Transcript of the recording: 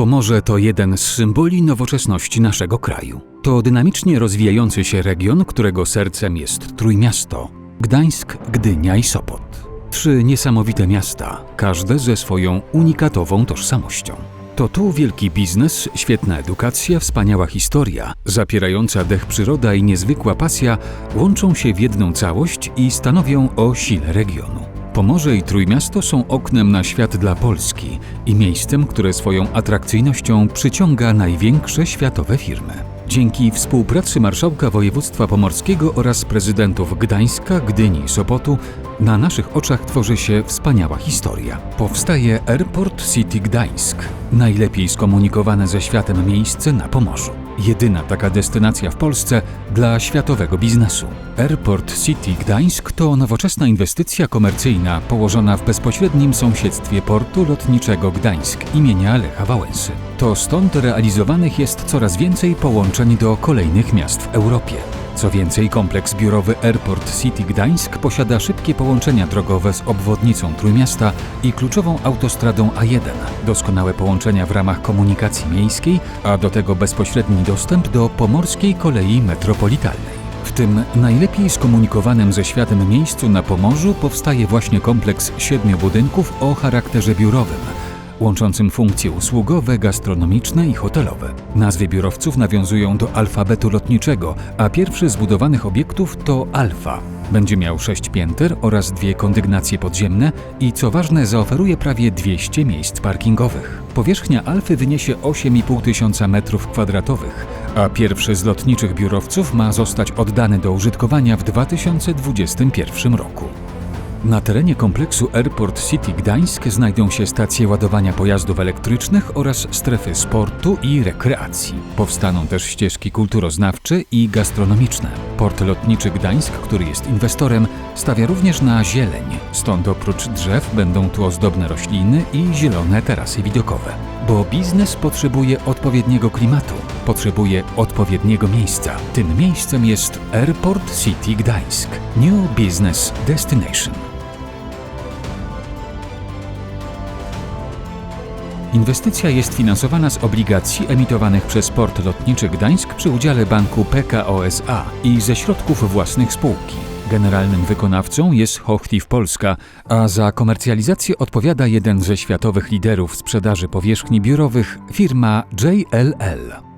Pomorze to jeden z symboli nowoczesności naszego kraju. To dynamicznie rozwijający się region, którego sercem jest Trójmiasto Gdańsk, Gdynia i Sopot. Trzy niesamowite miasta, każde ze swoją unikatową tożsamością. To tu wielki biznes, świetna edukacja, wspaniała historia, zapierająca dech przyroda i niezwykła pasja łączą się w jedną całość i stanowią o sile regionu. Pomorze i Trójmiasto są oknem na świat dla Polski i miejscem, które swoją atrakcyjnością przyciąga największe światowe firmy. Dzięki współpracy Marszałka Województwa Pomorskiego oraz prezydentów Gdańska, Gdyni i Sopotu na naszych oczach tworzy się wspaniała historia. Powstaje Airport City Gdańsk, najlepiej skomunikowane ze światem miejsce na Pomorzu. Jedyna taka destynacja w Polsce dla światowego biznesu. Airport City Gdańsk to nowoczesna inwestycja komercyjna położona w bezpośrednim sąsiedztwie portu lotniczego Gdańsk imienia Lecha Wałęsy. To stąd realizowanych jest coraz więcej połączeń do kolejnych miast w Europie. Co więcej, kompleks biurowy Airport City Gdańsk posiada szybkie połączenia drogowe z obwodnicą Trójmiasta i kluczową autostradą A1, doskonałe połączenia w ramach komunikacji miejskiej, a do tego bezpośredni dostęp do pomorskiej kolei metropolitalnej. W tym najlepiej skomunikowanym ze światem miejscu na Pomorzu powstaje właśnie kompleks siedmiu budynków o charakterze biurowym, łączącym funkcje usługowe, gastronomiczne i hotelowe. Nazwy biurowców nawiązują do alfabetu lotniczego, a pierwszy z budowanych obiektów to Alfa. Będzie miał sześć pięter oraz dwie kondygnacje podziemne i co ważne zaoferuje prawie 200 miejsc parkingowych. Powierzchnia Alfy wyniesie 8,5 tysiąca metrów kwadratowych, a pierwszy z lotniczych biurowców ma zostać oddany do użytkowania w 2021 roku. Na terenie kompleksu Airport City Gdańsk znajdą się stacje ładowania pojazdów elektrycznych oraz strefy sportu i rekreacji. Powstaną też ścieżki kulturoznawcze i gastronomiczne. Port lotniczy Gdańsk, który jest inwestorem, stawia również na zieleń, stąd oprócz drzew będą tu ozdobne rośliny i zielone tarasy widokowe. Bo biznes potrzebuje odpowiedniego klimatu, potrzebuje odpowiedniego miejsca. Tym miejscem jest Airport City Gdańsk, New Business Destination. Inwestycja jest finansowana z obligacji emitowanych przez Port Lotniczy Gdańsk przy udziale banku PKO SA i ze środków własnych spółki. Generalnym wykonawcą jest Hochtief Polska, a za komercjalizację odpowiada jeden ze światowych liderów sprzedaży powierzchni biurowych firma JLL.